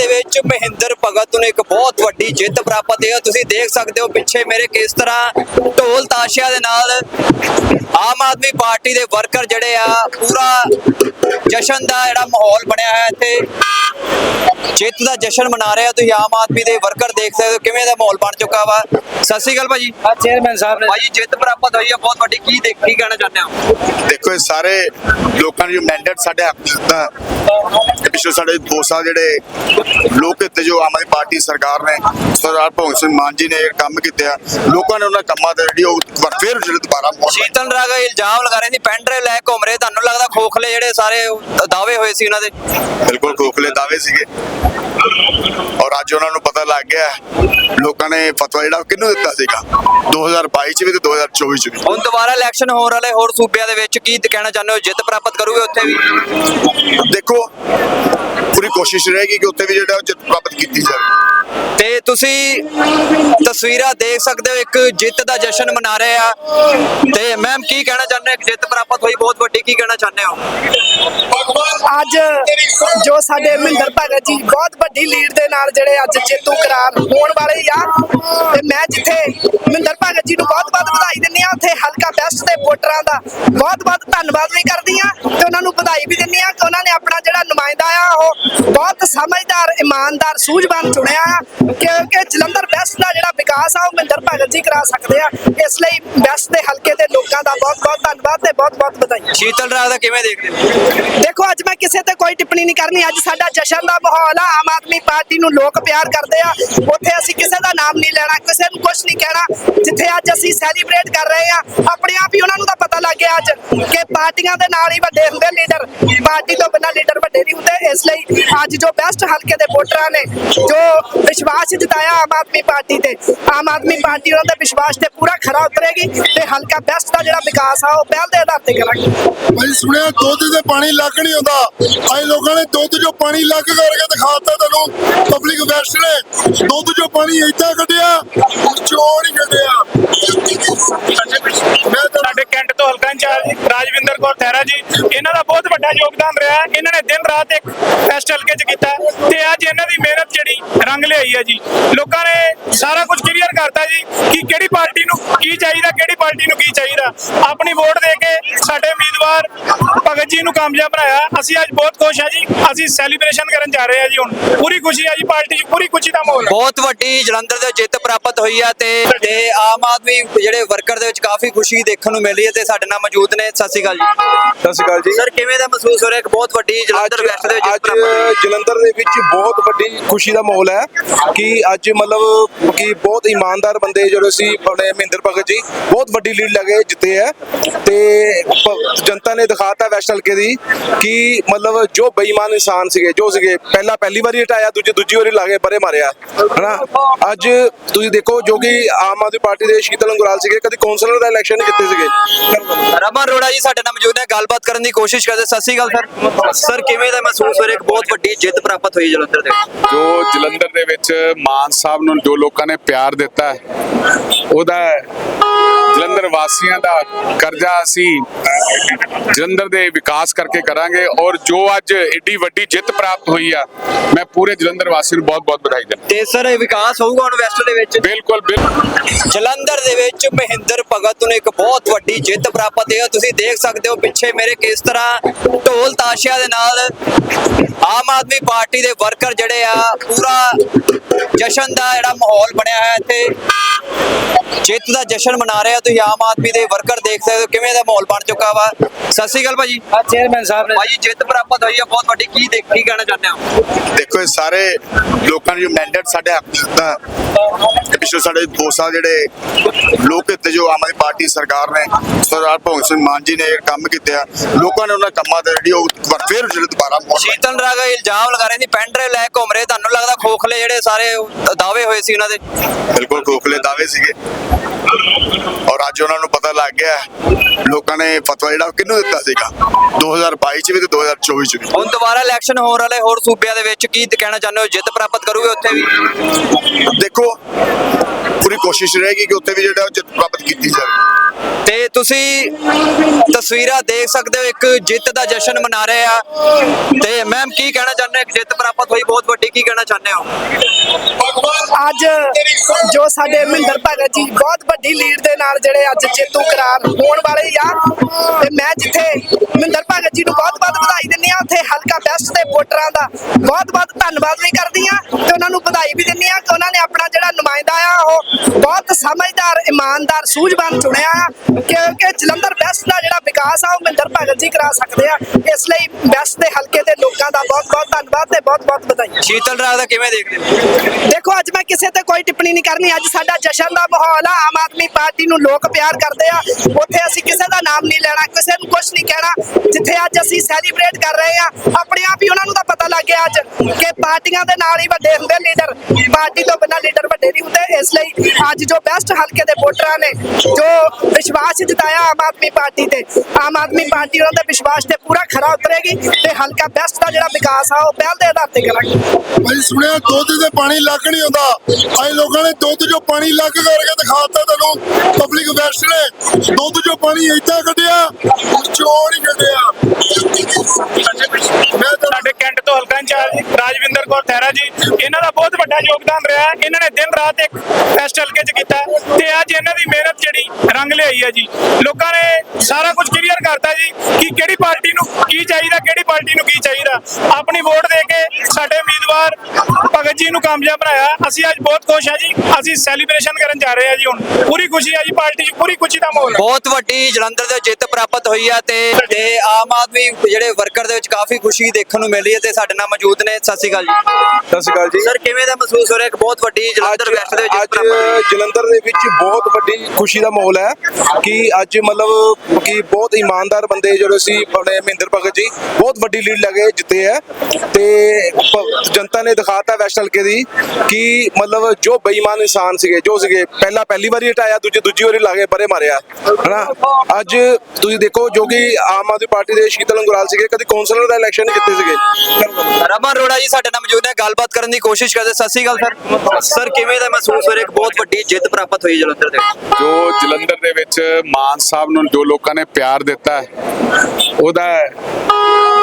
ਦੇ ਵਿੱਚ ਮਹਿੰਦਰ ਭਗਤ ਨੂੰ ਇੱਕ ਬਹੁਤ ਵੱਡੀ ਜਿੱਤ ਪ੍ਰਾਪਤ ਹੈ ਤੁਸੀਂ ਦੇਖ ਸਕਦੇ ਹੋ ਪਿੱਛੇ ਮੇਰੇ ਕਿਸ ਤਰ੍ਹਾਂ ਢੋਲ ਤਾਸ਼ਿਆਂ ਦੇ ਨਾਲ ਆਮ ਆਦਮੀ ਪਾਰਟੀ ਦੇ ਵਰਕਰ ਜਿਹੜੇ ਆ ਪੂਰਾ ਜਸ਼ਨ ਦਾ ਜਿਹੜਾ ਮਾਹੌਲ ਬਣਿਆ ਹੈ ਇੱਥੇ। ਜਿੱਤ ਦਾ ਜਸ਼ਨ ਮਨਾ ਰਹੇ ਆ ਤੁਸੀਂ ਆਮ ਆਦਮੀ ਦੇ ਵਰਕਰ ਦੇਖ ਸਕਦੇ ਹੋ ਕਿਵੇਂ ਦਾ ਮਾਹੌਲ ਬਣ ਚੁੱਕਾ ਵਾ। ਸਤਿ ਸ਼੍ਰੀ ਅਕਾਲ ਭਾਜੀ। ਆ ਚੇਅਰਮੈਨ ਸਾਹਿਬ ਨੇ ਭਾਜੀ ਜਿੱਤ ਪ੍ਰਾਪਤ ਹੋਈ ਆ ਬਹੁਤ ਵੱਡੀ। ਕੀ ਦੇਖ ਕੀ ਕਹਿਣਾ ਚਾਹੁੰਦੇ ਹੋ? ਦੇਖੋ ਇਹ ਸਾਰੇ ਲੋਕਾਂ ਨੇ ਜੋ ਮੈਂਡੇਟ ਸਾਡੇ ਹੱਕ ਦਿੱਤਾ ਪਿਛਲੇ ਸਾਡੇ ਦੋ ਸਾਲ ਜਿਹੜੇ ਲੋਕ ਹਿੱਤ ਜੋ ਆਮ ਆਦਮੀ ਪਾਰਟੀ ਸਰਕਾਰ ਨੇ ਸਰਦਾਰ ਭਗਵੰਤ ਸਿੰਘ ਮਾਨ ਜੀ ਨੇ ਕੰਮ ਕੀਤੇ ਆ ਲੋਕਾਂ ਨੇ ਉਹਨਾਂ ਕੰਮਾਂ ਤੇ ਜਿਹੜੀ ਉਹ ਇੱਕ ਵਾਰ ਫੇਰ ਜਿਹੜੇ ਦੁਬਾਰਾ। ਸ਼ੀਤਲ ਰਾਗਾ ਇਲਜ਼ਾਮ ਲਗਾ ਰਹੇ ਸੀ ਪੈਂਡਰੇ ਲੈ ਘੁੰਮ ਰਹੇ ਤੁਹਾਨੂੰ ਲੱਗਦਾ ਖੋਖਲੇ ਜਿਹੜੇ ਸਾਰੇ ਦਾਅਵੇ ਹੋਏ ਸੀ ਉਹਨਾਂ ਦੇ? ਬਿਲਕੁਲ ਖੋਖਲੇ ਦਾਅਵੇ ਸੀਗੇ। ਔਰ ਅੱਜ ਉਹਨਾਂ ਨੂੰ ਪਤਾ ਲੱਗ ਗਿਆ ਲੋਕਾਂ ਨੇ ਫਤਵਾ ਜਿਹੜਾ ਕਿਹਨੂੰ ਦਿੱਤਾ ਸੀਗਾ? 2022 ਚ ਵੀ ਤੇ 2024 ਚ ਵੀ। ਹੁਣ ਦੁਬਾਰਾ ਇਲੈਕਸ਼ਨ ਹੋਣ ਵਾਲੇ ਹੋਰ ਸੂਬਿਆਂ ਦੇ ਵਿੱਚ ਕੀ ਕਹਿਣਾ ਚਾਹੁੰਦੇ ਹੋ? ਜਿੱਤ ਪ੍ਰਾਪਤ ਕਰੋਗੇ ਉੱਥੇ ਵੀ? ਦੇਖੋ ਕੋਸ਼ਿਸ਼ ਰਹੇਗੀ ਕਿ ਉੱਥੇ ਵੀ ਜਿਹੜਾ ਉਹ ਜਿੱਤ ਪ੍ਰਾਪਤ ਕੀਤੀ ਜਾਵੇ। ਤੇ ਤੁਸੀਂ ਤਸਵੀਰਾਂ ਦੇਖ ਸਕਦੇ ਹੋ ਇੱਕ ਜਿੱਤ ਦਾ ਜਸ਼ਨ ਮਨਾ ਰਹੇ ਆ। ਤੇ ਮੈਮ ਕੀ ਕਹਿਣਾ ਚਾਹੁੰਦੇ ਹੋ? ਇੱਕ ਜਿੱਤ ਪ੍ਰਾਪਤ ਹੋਈ ਬਹੁਤ ਵੱਡੀ ਕੀ ਕਹਿਣਾ ਚਾਹੁੰਦੇ ਹੋ? ਅੱਜ ਜੋ ਸਾਡੇ ਮਹਿੰਦਰ ਭਗਤ ਜੀ ਬਹੁਤ ਵੱਡੀ ਲੀਡ ਦੇ ਨਾਲ ਜਿਹੜੇ ਅੱਜ ਜੇਤੂ ਕਰਾਰ ਹੋਣ ਵਾਲੇ ਆ। ਤੇ ਮੈਂ ਜਿੱਥੇ ਮਹਿੰਦਰ ਭਗਤ ਜੀ ਨੂੰ ਬਹੁਤ ਬਹੁਤ ਵਧਾਈ ਦਿੰਦੀ ਆ ਉੱਥੇ ਹਲਕਾ ਬੈਸਟ ਦੇ ਵੋਟਰਾਂ ਦਾ ਬਹੁਤ ਬਹੁਤ ਧੰਨਵਾਦ ਵੀ ਕਰਦੀ ਆ ਤੇ ਉਹਨਾਂ ਨੂੰ ਵਧਾਈ ਵੀ ਦਿੰਦੀ ਆ ਕਿ ਉਹਨਾਂ ਨੇ ਆਪਣਾ ਜਿਹੜਾ ਨੁਮਾਇੰਦਾ ਆ। ਉਹ ਬਹੁਤ ਸਮਝਦਾਰ ਇਮਾਨਦਾਰ ਸੂਝਵਾਨ ਚੁਣਿਆ ਆ ਕਿਉਂਕਿ ਜਲੰਧਰ ਬੈਸਟ ਦਾ ਜਿਹੜਾ ਵਿਕਾਸ ਆ ਉਹ ਮਹਿੰਦਰ ਭਗਤ ਜੀ ਕਰਾ ਸਕਦੇ ਆ। ਇਸ ਲਈ ਬੈਸਟ ਦੇ ਹਲਕੇ ਦੇ ਲੋਕਾਂ ਦਾ ਬਹੁਤ ਬਹੁਤ ਧੰਨਵਾਦ ਤੇ ਬਹੁਤ ਬਹੁਤ ਵਧਾਈ ਸ਼ੀਤਲ ਰਾਗ ਦਾ ਕਿਵੇਂ ਦੇਖਦੇ ਹੋ? ਦੇਖੋ ਅੱਜ ਮੈਂ ਕਿਸੇ ਤੇ ਕੋਈ ਟਿੱਪਣੀ ਨਹੀਂ ਕਰਨੀ। ਅੱਜ ਸਾਡਾ ਜਸ਼ਨ ਦਾ ਮਾਹੌਲ ਆ। ਆਮ ਆਦਮੀ ਪਾਰਟੀ ਨੂੰ ਲੋਕ ਪਿਆਰ ਕਰਦੇ ਆ। ਉੱਥੇ ਅਸੀਂ ਕਿਸੇ ਦਾ ਨਾਮ ਨਹੀਂ ਲੈਣਾ ਕਿਸੇ ਨੂੰ ਕੁਝ ਨਹੀਂ ਕਹਿਣਾ। ਜਿੱਥੇ ਅੱਜ ਅਸੀਂ ਸੈਲੀਬ੍ਰੇਟ ਕਰ ਰਹੇ ਆ ਆਪਣੇ ਆਪ ਹੀ ਉਹਨਾਂ ਨੂੰ ਤਾਂ ਪਤਾ ਲੱਗ ਗਿਆ ਅੱਜ ਕਿ ਪਾਰਟੀਆਂ ਦੇ ਨਾਲ ਹੀ ਵੱਡੇ ਹੁੰਦੇ ਲੀਡਰ ਪਾਰਟੀ ਤੋਂ ਬਿਨਾਂ ਲੀਡਰ ਵੱਡੇ ਨਹੀਂ ਹੁੰਦੇ ਇਸ ਲਈ ਅੱਜ ਜੋ ਬੈਸਟ ਹਲਕੇ ਦੇ ਵੋਟਰਾਂ ਨੇ ਜੋ ਵਿਸ਼ਵਾਸ ਜਤਾਇਆ ਆਮ ਆਦਮੀ ਪਾਰਟੀ ਤੇ ਆਮ ਆਦਮੀ ਪਾਰਟੀ ਉਹਨਾਂ ਦੇ ਵਿਸ਼ਵਾਸ ਤੇ ਪੂਰਾ ਖਰਾ ਉਤਰੇਗੀ ਤੇ ਹਲਕਾ ਬੈਸਟ ਦਾ ਜਿਹੜਾ ਵਿਕਾਸ ਆ ਉਹ ਪਹਿਲ ਦੇ ਆਧਾਰ ਤੇ ਕਰਾਂਗੇ। ਭਾਈ ਸੁਣਿਆ ਦੁੱਧ ਤੇ ਪਾਣੀ ਲੱਗ ਨਹੀਂ ਹੁੰਦਾ। ਅੱਜ ਲੋਕਾਂ ਨੇ ਦੁੱਧ ਚੋਂ ਪਾਣੀ ਲੱਗ ਕਰਕੇ ਦਿਖਾਤਾ ਤੁਹਾਨੂੰ। ਪਬਲਿਕ ਵੈਸਟ ਨੇ ਦੁੱਧ ਚੋਂ ਪਾਣੀ ਇੱਦਾਂ ਕੱਢਿਆ ਹੁਣ ਚੋਂ ਨਹੀਂ ਕੱਢਿਆ। ਸਾਡੇ ਕੈਂਟ ਤੋਂ ਹਲਕਾ ਇੰਚਾਰਜ ਰਾਜਵਿੰਦਰ ਕੌਰ ਥੈਰਾ ਜੀ ਇਹਨਾਂ ਦਾ ਬਹੁਤ ਵੱਡਾ ਯੋਗਦਾਨ ਰਿਹਾ ਹੈ। ਫੈਸਟ ਹਲਕੇ ਚ ਕੀਤਾ ਤੇ ਅੱਜ ਇਹਨਾਂ ਦੀ ਮਿਹਨਤ ਜਿਹੜੀ ਰੰਗ ਲਿਆਈ ਹੈ ਜੀ ਲੋਕਾਂ ਨੇ ਸਾਰਾ ਕੁਝ ਕਲੀਅਰ ਕਰਤਾ ਜੀ ਕਿ ਕਿਹੜੀ ਪਾਰਟੀ ਨੂੰ ਕੀ ਚਾਹੀਦਾ, ਕਿਹੜੀ ਪਾਰਟੀ ਨੂੰ ਕੀ ਚਾਹੀਦਾ ਆਪਣੀ ਵੋਟ ਕਾਮਯਾਬ ਬਣਾਇਆ ਅਸੀਂ ਅੱਜ ਬਹੁਤ ਖੁਸ਼ ਹਾਂ ਜੀ। ਅਸੀਂ ਸੈਲੀਬ੍ਰੇਸ਼ਨ ਕਰਨ ਜਾ ਰਹੇ ਹਾਂ ਜੀ ਹੁਣ। ਪੂਰੀ ਖੁਸ਼ੀ ਹੈ ਜੀ ਪਾਰਟੀ 'ਚ ਪੂਰੀ ਖੁਸ਼ੀ ਦਾ ਮਾਹੌਲ ਹੈ। ਬਹੁਤ ਵੱਡੀ ਜਲੰਧਰ ਦੇ ਜਿੱਤ ਪ੍ਰਾਪਤ ਹੋਈ ਆ ਤੇ ਤੇ ਆਮ ਆਦਮੀ ਜਿਹੜੇ ਵਰਕਰ ਦੇ ਵਿੱਚ ਕਾਫੀ ਖੁਸ਼ੀ ਦੇਖਣ ਨੂੰ ਮਿਲ ਰਹੀ ਹੈ ਤੇ ਸਾਡੇ ਨਾਲ ਮੌਜੂਦ ਨੇ। ਸਤਿ ਸ਼੍ਰੀ ਅਕਾਲ ਜੀ। ਸਤਿ ਸ਼੍ਰੀ ਅਕਾਲ ਜੀ। ਸਰ ਕਿਵੇਂ ਦਾ ਮਹਿਸੂਸ ਹੋ ਰਿਹਾ? ਇੱਕ ਬਹੁਤ ਵੱਡੀ ਜਲੰਧਰ ਵੈਸਟ ਦੇ ਵਿੱਚ ਜਿੱਤ ਅੱਜ ਪ੍ਰਾਪਤ ਹੋਈ? ਜਲੰਧਰ ਦੇ ਵਿੱਚ ਬਹੁਤ ਵੱਡੀ ਖੁਸ਼ੀ ਦਾ ਮਾਹੌਲ ਹੈ ਕਿ ਅੱਜ ਮਤਲਬ ਕਿ ਬਹੁਤ ਇਮਾਨਦਾਰ ਬੰਦੇ ਜਿਹੜੇ ਸੀ ਆਪਣੇ ਮਹਿੰਦਰ ਭਗਤ ਜੀ ਬਹੁਤ ਵੱਡੀ ਲੀਡ ਲਗੇ ਜਿੱਤੇ ਹੈ ਤੇ ਜਨਤਾ ਨੇ ਦਿਖਾਤਾ ਵੈਸਟ ਹਲਕੇ ਦੀ ਕਿ ਮਤਲਬ ਜੋ ਬੇਈਮਾਨ ਇਨਸਾਨ ਸੀਗੇ ਜੋ ਸੀਗੇ ਪਹਿਲਾਂ ਪਹਿਲੀ ਵਾਰੀ ਹਟਾਇਆ ਦੂਜੀ ਦੂਜੀ ਵਾਰੀ ਲਾਗੇ ਪਰੇ ਮਾਰਿਆ ਹਨਾ? ਅੱਜ ਤੁਸੀਂ ਦੇਖੋ ਜੋ ਕਿ ਆਮ ਆਦਮੀ ਪਾਰਟੀ ਦੇ ਸ਼ੀਤਲ ਅੰਗੁਰਾਲ ਸੀਗੇ ਕਦੀ ਕੌਂਸਲਰ ਦਾ ਇਲੈਕਸ਼ਨ ਨਹੀਂ ਜਿੱਤੇ ਸੀਗੇ। ਰਮਨ ਰੋੜਾ ਜੀ ਸਾਡੇ ਨਾਲ ਮੌਜੂਦ ਨੇ ਗੱਲਬਾਤ ਕਰਨ ਦੀ ਕੋਸ਼ਿਸ਼ ਕਰਦੇ ਸਤਿ ਸ਼੍ਰੀ ਅਕਾਲ ਸਰ। ਸਰ ਕਿਵੇਂ ਦਾ ਮਹਿਸੂਸ ਹੋ ਰਿਹਾ? ਇੱਕ ਬਹੁਤ ਵੱਡੀ ਜਿੱਤ ਪ੍ਰਾਪਤ ਹੋਈ ਜਲੰਧਰ ਦੇ ਜੋ ਜਲੰਧਰ ਦੇ ਵਿੱਚ ਮਾਨ ਸਾਹਿਬ ਨੂੰ ਜੋ ਲੋਕਾਂ ਨੇ ਪਿਆਰ ਦਿੱਤਾ ਉਹਦਾ ਜਲੰਧਰ ਵਾਸੀਆਂ ਦਾ ਕਰਜ਼ਾ ਅਸੀਂ ਜਲੰਧਰ ਦੇ ਵਿਕਾਸ ਕਰਕੇ ਕਰਾਂਗੇ ਔਰ ਜੋ ਅੱਜ ਏਡੀ ਵੱਡੀ ਜਿੱਤ ਪ੍ਰਾਪਤ ਹੋਈ ਆ ਮੈਂ ਪੂਰੇ ਜਲੰਧਰ ਵਾਸੀਆਂ ਨੂੰ ਬਹੁਤ ਬਹੁਤ ਵਧਾਈ ਦਿੰਦਾ। ਤੇ ਸਰ ਇਹ ਵਿਕਾਸ ਹੋਊਗਾ ਹੁਣ ਵੈਸਟ ਦੇ ਵਿੱਚ? ਬਿਲਕੁਲ ਬਿਲਕੁਲ। ਜਲੰਧਰ ਦੇ ਵਿੱਚ ਮਹਿੰਦਰ ਭਗਤ ਨੂੰ ਇੱਕ ਬਹੁਤ ਵੱਡੀ ਜਿੱਤ ਪ੍ਰਾਪਤ ਹੈ ਤੁਸੀਂ ਦੇਖ ਸਕਦੇ ਹੋ ਪਿੱਛੇ ਮੇਰੇ ਕਿਸ ਤਰ੍ਹਾਂ ਢੋਲ ਤਾਸ਼ਿਆਂ ਦੇ ਨਾਲ ਆਮ ਆਦਮੀ ਪਾਰਟੀ ਦੇ ਵਰਕਰ ਜਿਹੜੇ ਆ ਪੂਰਾ ਜਸ਼ਨ ਦਾ ਜਿਹੜਾ ਮਾਹੌਲ ਬਣਿਆ ਹੈ ਇੱਥੇ। ਜਿੱਤ ਦਾ ਜਸ਼ਨ ਮਨਾ ਰਹੇ ਆ ਤੁਸੀਂ ਆਮ ਆਦਮੀ ਦੇ ਵਰਕਰ ਦੇਖ ਸਕਦੇ ਹੋ ਕਿਵੇਂ ਦਾ ਮਾਹੌਲ ਬਣ ਚੁੱਕਾ ਵਾ। ਸਤਿ ਸ਼੍ਰੀ ਅਕਾਲ ਭਾਜੀ। ਆ ਚੇਅਰਮੈਨ ਸਾਹਿਬ ਨੇ ਭਾਜੀ ਜਿੱਤ ਪ੍ਰਾਪਤ ਹੋਈ ਆ ਬਹੁਤ ਵੱਡੀ। ਕੀ ਦੇਖ ਕੀ ਕਹਿਣਾ ਚਾਹੁੰਦੇ ਹੋ? ਦੇਖੋ ਇਹ ਸਾਰੇ ਲੋਕਾਂ ਨੇ ਜੋ ਮੈਂਡੇਟ ਸਾਡੇ ਹੱਕ ਦਿੱਤਾ ਪਿਛਲੇ ਸਾਡੇ ਦੋ ਸਾਲ ਜਿਹੜੇ ਲੋਕ ਹਿੱਤ ਜੋ ਆਮ ਆਦਮੀ ਪਾਰਟੀ ਸਰਕਾਰ ਨੇ ਸਰਦਾਰ ਭਗਵੰਤ ਸਿੰਘ ਮਾਨ ਜੀ ਨੇ ਕੰਮ ਕੀਤੇ ਆ ਲੋਕਾਂ ਨੇ ਉਹਨਾਂ ਕੰਮਾਂ ਤੇ ਜਿਹੜੀ ਉਹ ਵਾਰ ਫੇਰ ਜਿਹੜੇ ਦੁਬਾਰਾ। ਸ਼ੀਤਲ ਰਾਗਾ ਇਲਜ਼ਾਮ ਲਗਾ ਰਹੇ ਸੀ ਪੈਂਡਰੇ ਲੈ ਘੁੰਮ ਰਹੇ ਤੁਹਾਨੂੰ ਲੱਗਦਾ ਖੋਖਲੇ ਜਿਹੜੇ ਸਾਰੇ ਦਾਅਵੇ ਹੋਏ ਸੀ ਉਹਨਾਂ ਦੇ? ਬਿਲਕੁਲ ਖੋਖਲੇ ਦਾਅਵੇ ਸੀਗੇ। ਔਰ ਅੱਜ ਉਹਨਾਂ ਨੂੰ ਪਤਾ ਲੱਗ ਗਿਆ ਲੋਕਾਂ ਨੇ ਫਤਵਾ ਜਿਹੜਾ ਕਿਹਨੂੰ ਦਿੱਤਾ ਸੀਗਾ? 2022 ਚ ਵੀ ਤੇ 2024 ਚ ਵੀ। ਹੁਣ ਦੁਬਾਰਾ ਇਲੈਕਸ਼ਨ ਹੋਣ ਵਾਲੇ ਹੋਰ ਸੂਬਿਆਂ ਦੇ ਵਿੱਚ ਕੀ ਕਹਿਣਾ ਚਾਹੁੰਦੇ ਹੋ? ਜਿੱਤ ਪ੍ਰਾਪਤ ਕਰੋਗੇ ਉੱਥੇ ਵੀ? ਦੇਖੋ ਪੂਰੀ ਕੋਸ਼ਿਸ਼ ਰਹੇਗੀ ਕਿ ਉੱਥੇ ਵੀ ਜਿਹੜਾ ਜਿੱਤ ਪ੍ਰਾਪਤ ਕੀਤੀ ਜਾਵੇ। ਤੇ ਤੁਸੀਂ ਤਸਵੀਰਾਂ ਦੇਖ ਸਕਦੇ ਹੋ ਇੱਕ ਜਿੱਤ ਦਾ ਜਸ਼ਨ ਮਨਾ ਰਹੇ ਆ। ਤੇ ਮੈਮ ਕੀ ਕਹਿਣਾ ਚਾਹੁੰਦੇ ਹੋ? ਇੱਕ ਜਿੱਤ ਪ੍ਰਾਪਤ ਹੋਈ ਬਹੁਤ ਵੱਡੀ ਕੀ ਕਹਿਣਾ ਚਾਹੁੰਦੇ ਹੋ? ਅੱਜ ਜੋ ਸਾਡੇ ਮਹਿੰਦਰ ਭਗਤ ਜੀ ਬਹੁਤ ਵੱਡੀ ਲੀਡ ਦੇ ਨਾਲ ਜਿਹੜੇ ਅੱਜ ਜੇਤੂ ਕਰਾਰ ਹੋਣ ਵਾਲੇ ਆ ਤੇ ਮੈਂ ਜਿੱਥੇ ਮਹਿੰਦਰ ਭਗਤ ਜੀ ਨੂੰ ਬਹੁਤ-ਬਹੁਤ ਵਧਾਈ ਦਿੰਦੀ ਆ ਉੱਥੇ ਹਲਕਾ ਬੈਸਟ ਦੇ ਵੋਟਰਾਂ ਦਾ ਬਹੁਤ-ਬਹੁਤ ਧੰਨਵਾਦ ਵੀ ਕਰਦੀ ਆ ਤੇ ਉਹਨਾਂ ਨੂੰ ਵਧਾਈ ਵੀ ਦਿੰਦੀ ਆ ਕਿ ਉਹਨਾਂ ਨੇ ਆਪਣਾ ਜਿਹੜਾ ਨੁਮਾਇੰਦਾ ਆ ਉਹ ਬਹੁਤ ਸਮਝਦਾਰ ਇਮਾਨਦਾਰ ਸੂਝਵਾਨ ਚੁਣਿਆ ਕਿਉਂਕਿ ਜਲੰਧਰ ਬੈਸਟ ਦਾ ਜਿਹੜਾ ਵਿਕਾਸ ਆ ਉਹ ਮਹਿੰਦਰ ਭਗਤ ਜੀ ਕਰਾ ਸਕਦੇ ਆ। ਇਸ ਲਈ ਬੈਸਟ ਦੇ ਹਲਕੇ ਦੇ ਲੋਕਾਂ ਦਾ ਬਹੁਤ-ਬਹੁਤ ਧੰਨਵਾਦ ਤੇ ਬਹੁਤ-ਬਹੁਤ ਵਧਾਈ ਸ਼ੀਤਲ ਰਾਗ ਦਾ ਕਿਵੇਂ ਦੇਖਦੇ ਹੋ? ਦੇਖੋ ਅੱਜ ਮੈਂ ਕਿਸੇ ਤੇ ਕੋਈ ਟਿੱਪਣੀ ਨਹੀਂ ਕਰਨੀ। ਅੱਜ ਸਾਡਾ ਜਸ਼ਨ ਦਾ ਮਾਹੌਲ ਆ। ਆਮ ਆਦਮੀ ਪਾਰਟੀ ਨੂੰ ਲੋਕ ਪਿਆਰ ਕਰਦੇ ਆ। ਉੱਥੇ ਅਸੀਂ ਕਿਸੇ ਦਾ ਨਾਮ ਨਹੀਂ ਲੈਣਾ ਕਿਸੇ ਨੂੰ ਕੁਝ ਨਹੀਂ ਕਹਿਣਾ। ਜਿੱਥੇ ਅੱਜ ਅਸੀਂ ਸੈਲੀਬ੍ਰੇਟ ਕਰ ਰਹੇ ਆ ਆਪਣੇ ਆਪ ਹੀ ਉਹਨਾਂ ਨੂੰ ਤਾਂ ਪਤਾ ਲੱਗ ਗਿਆ ਅੱਜ ਕਿ ਪਾਰਟੀਆਂ ਦੇ ਨਾਲ ਹੀ ਵੱਡੇ ਹੁੰਦੇ ਲੀਡਰ ਪਾਰਟੀ ਤੋਂ ਬਿਨਾਂ ਲੀਡਰ ਵੱਡੇ ਨਹੀਂ ਹੁੰਦੇ। ਇਸ ਲਈ ਅੱਜ ਜੋ ਬੈਸਟ ਹਲਕੇ ਦੇ ਵੋਟਰਾਂ ਨੇ ਜੋ ਵਿਸ਼ਵਾਸ ਜਤਾਇਆ ਆਮ ਆਦਮੀ ਪਾਰਟੀ ਤੇ ਆਮ ਆਦਮੀ ਪਾਰਟੀ ਉਹਨਾਂ ਦੇ ਵਿਸ਼ਵਾਸ ਤੇ ਪੂਰਾ ਖਰਾ ਉਤਰੇਗੀ ਤੇ ਹਲਕਾ ਬੈਸਟ ਦਾ ਜਿਹੜਾ ਵਿਕਾਸ ਆ ਉਹ ਪਹਿਲ ਦੇ ਆਧਾਰ ਤੇ ਕਰਾਂਗੇ। ਭਾਈ ਸੁਣਿਆ ਦੁੱਧ ਤੇ ਪਾਣੀ ਲੱਗ ਨਹੀਂ ਹੁੰਦਾ। ਅਸੀਂ ਲੋਕਾਂ ਨੇ ਦੁੱਧ ਚੋਂ ਪਾਣੀ ਲੱਗ ਕਰਕੇ ਦਿਖਾਤਾ ਤੁਹਾਨੂੰ ਪਬਲਿਕ ਵੈਸਟ ਨੇ। ਦੁੱਧ ਚੋਂ ਪਾਣੀ ਏਦਾਂ ਕੱਢਿਆ ਚੋਂ ਨਹੀਂ ਕੱਢਿਆ। ਸਾਡੇ ਕੈਂਟ ਤੋਂ ਹਲਕਾ ਇੰਚਾਰਜ ਰਾਜਵਿੰਦਰ ਕੌਰ ਥੈਰਾ ਜੀ ਇਹਨਾਂ ਦਾ ਬਹੁਤ ਵੱਡਾ ਯੋਗਦਾਨ ਰਿਹਾ। ਹੈ। ਇਹਨਾਂ ਨੇ ਦਿਨ ਰਾਤ ਇੱਕ ਹਲਕੇ 'ਚ ਕੀਤਾ ਤੇ ਅੱਜ ਇਹਨਾਂ ਦੀ ਮਿਹਨਤ ਜਿਹੜੀ ਰੰਗ ਲਿਆਈ ਹੈ ਜੀ। ਲੋਕਾਂ ਨੇ ਸਾਰਾ ਕੁਝ ਕਲੀਅਰ ਕਰਤਾ ਜੀ ਕਿ ਕਿਹੜੀ ਪਾਰਟੀ ਨੂੰ ਕੀ ਚਾਹੀਦਾ, ਕਿਹੜੀ ਪਾਰਟੀ ਨੂੰ ਕੀ ਚਾਹੀਦਾ। ਆਪਣੀ ਵੋਟ ਦੇ ਕੇ ਸਾਡੇ ਉਮੀਦਵਾਰ ਜੀ ਨੂੰ ਕਾਮਯਾਬ ਬਣਾਇਆ। ਅਸੀਂ ਅੱਜ ਬਹੁਤ ਖੁਸ਼ ਹਾਂ ਜੀ। ਅਸੀਂ ਸੈਲੀਬ੍ਰੇਸ਼ਨ ਕਰਨ ਜਾ ਰਹੇ ਹਾਂ ਜੀ ਹੁਣ। ਪੂਰੀ ਖੁਸ਼ੀ ਹੈ ਜੀ ਪਾਰਟੀ 'ਚ ਪੂਰੀ ਖੁਸ਼ੀ ਦਾ ਮਾਹੌਲ ਹੈ। ਬਹੁਤ ਵੱਡੀ ਜਲੰਧਰ ਦੇ ਜਿੱਤ ਪ੍ਰਾਪਤ ਹੋਈ ਆ ਤੇ ਤੇ ਆਮ ਆਦਮੀ ਜਿਹੜੇ ਵਰਕਰ ਦੇ ਵਿੱਚ ਕਾਫੀ ਖੁਸ਼ੀ ਦੇਖਣ ਨੂੰ ਮਿਲ ਰਹੀ ਹੈ ਤੇ ਸਾਡੇ ਨਾਲ ਮੌਜੂਦ ਨੇ। ਸਤਿ ਸ਼੍ਰੀ ਅਕਾਲ ਜੀ। ਸਤਿ ਸ਼੍ਰੀ ਅਕਾਲ ਜੀ। ਸਰ ਕਿਵੇਂ ਦਾ ਮਹਿਸੂਸ ਹੋ ਰਿਹਾ? ਇੱਕ ਬਹੁਤ ਵੱਡੀ ਜਲੰਧਰ ਵੈਸਟ ਦੇ ਵਿੱਚ ਜਿੱਤ ਅੱਜ ਜਲੰਧਰ ਦੇ ਵਿੱਚ ਬਹੁਤ ਵੱਡੀ ਖੁਸ਼ੀ ਦਾ ਮਾਹੌਲ ਹੈ ਕਿ ਅੱਜ ਮਤਲਬ ਕਿ ਬਹੁਤ ਇਮਾਨਦਾਰ ਬੰਦੇ ਜਿਹੜੇ ਸੀ ਆਪਣੇ ਮਹਿੰਦਰ ਭਗਤ ਜੀ ਬਹੁਤ ਵੱਡੀ ਲੀਡ ਲੈ ਕੇ ਜਿੱਤੇ ਹੈ ਤੇ ਜਨਤਾ ਨੇ ਦਿਖਾਤਾ ਵੈਸਟ ਹਲਕੇ ਦੀ ਕਿ ਮਤਲਬ ਜੋ ਬੇਈਮਾਨ ਇਨਸਾਨ ਸੀਗੇ ਜੋ ਸੀਗੇ ਪਹਿਲਾਂ ਪਹਿਲੀ ਵਾਰੀ ਹਟਾਇਆ ਦੂਜੀ ਦੂਜੀ ਵਾਰੀ ਲਾ ਕੇ ਪਰੇ ਮਾਰਿਆ ਹਨਾ? ਅੱਜ ਤੁਸੀਂ ਦੇਖੋ ਜੋ ਕਿ ਆਮ ਆਦਮੀ ਪਾਰਟੀ ਦੇ ਸ਼ੀਤਲ ਅੰਗੁਰਾਲ ਸੀਗੇ ਕਦੀ ਕੌਂਸਲਰ ਦਾ ਇਲੈਕਸ਼ਨ ਨਹੀਂ ਜਿੱਤੇ ਸੀਗੇ। ਰਮਨ ਰੋੜਾ ਜੀ ਸਾਡੇ ਨਾਲ ਮੌਜੂਦ ਨੇ ਗੱਲਬਾਤ ਕਰਨ ਦੀ ਕੋਸ਼ਿਸ਼ ਕਰਦੇ ਸਤਿ ਸ਼੍ਰੀ ਅਕਾਲ ਸਰ। ਸਰ ਕਿਵੇਂ ਦਾ ਮਹਿਸੂਸ ਹੋ ਰਿਹਾ? ਇੱਕ ਬਹੁਤ ਵੱਡੀ ਜਿੱਤ ਪ੍ਰਾਪਤ ਹੋਈ ਜਲੰਧਰ ਦੇ ਵਿੱਚ। ਜੋ ਜਲੰਧਰ ਦੇ ਵਿੱਚ ਮਾਨ ਸਾਹਿਬ ਨੂੰ ਜੋ ਲੋਕਾਂ ਨੇ ਪਿਆਰ ਦਿੱਤਾ ਹੈ, ਉਹਦਾ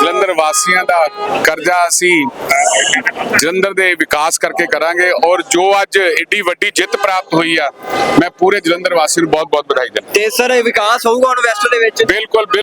ਜਲੰਧਰ ਵਾਸੀਆਂ ਦਾ ਕਰਜ਼ਾ ਅਸੀਂ ਜਲੰਧਰ ਦੇ ਵਿਕਾਸ ਕਰਕੇ ਕਰਾਂਗੇ ਔਰ ਜੋ ਅੱਜ ਏਡੀ ਵੱਡੀ ਜਿੱਤ ਪ੍ਰਾਪਤ ਹੋਈ ਆ ਮੈਂ ਪੂਰੇ ਜਲੰਧਰ ਵਾਸੀ ਨੂੰ ਬਹੁਤ ਬਹੁਤ ਵਧਾਈ ਦਿੰਦਾ। ਤੇ ਸਰ ਇਹ ਵਿਕਾਸ ਹੋਊਗਾ ਹੁਣ ਵੈਸਟ ਦੇ ਵਿੱਚ? ਬਿਲਕੁਲ।